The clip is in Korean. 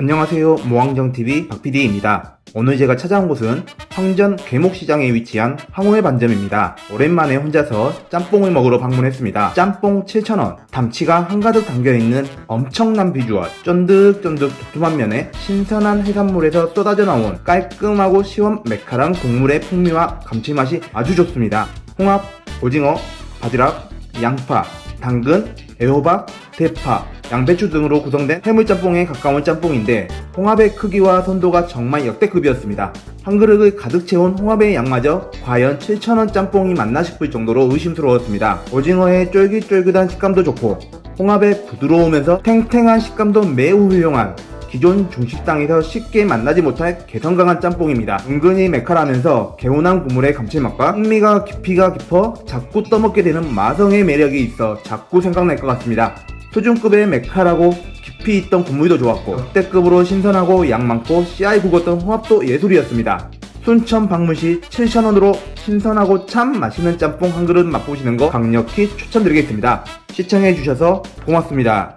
안녕하세요. 모왕정TV 박PD입니다. 오늘 제가 찾아온 곳은 황전 괴목시장에 위치한 황후의 반점입니다. 오랜만에 혼자서 짬뽕을 먹으러 방문했습니다. 짬뽕 7,000원, 담치가 한가득 담겨있는 엄청난 비주얼, 쫀득쫀득 두툼한 면에 신선한 해산물에서 쏟아져 나온 깔끔하고 시원 매카랑 국물의 풍미와 감칠맛이 아주 좋습니다. 홍합, 오징어, 바지락, 양파, 당근, 애호박, 대파, 양배추 등으로 구성된 해물짬뽕에 가까운 짬뽕인데 홍합의 크기와 선도가 정말 역대급이었습니다. 한 그릇을 가득 채운 홍합의 양마저 과연 7,000원 짬뽕이 맞나 싶을 정도로 의심스러웠습니다. 오징어의 쫄깃쫄깃한 식감도 좋고 홍합의 부드러우면서 탱탱한 식감도 매우 훌륭한 기존 중식당에서 쉽게 만나지 못할 개성 강한 짬뽕입니다. 은근히 매칼하면서 개운한 국물의 감칠맛과 풍미가 깊이가 깊어 자꾸 떠먹게 되는 마성의 매력이 있어 자꾸 생각날 것 같습니다. 수준급의 매칼하고 깊이 있던 국물도 좋았고 역대급으로 신선하고 양 많고 씨알 굵었던 홍합도 예술이었습니다. 순천 방문 시 7,000원으로 신선하고 참 맛있는 짬뽕 한 그릇 맛보시는 거 강력히 추천드리겠습니다. 시청해주셔서 고맙습니다.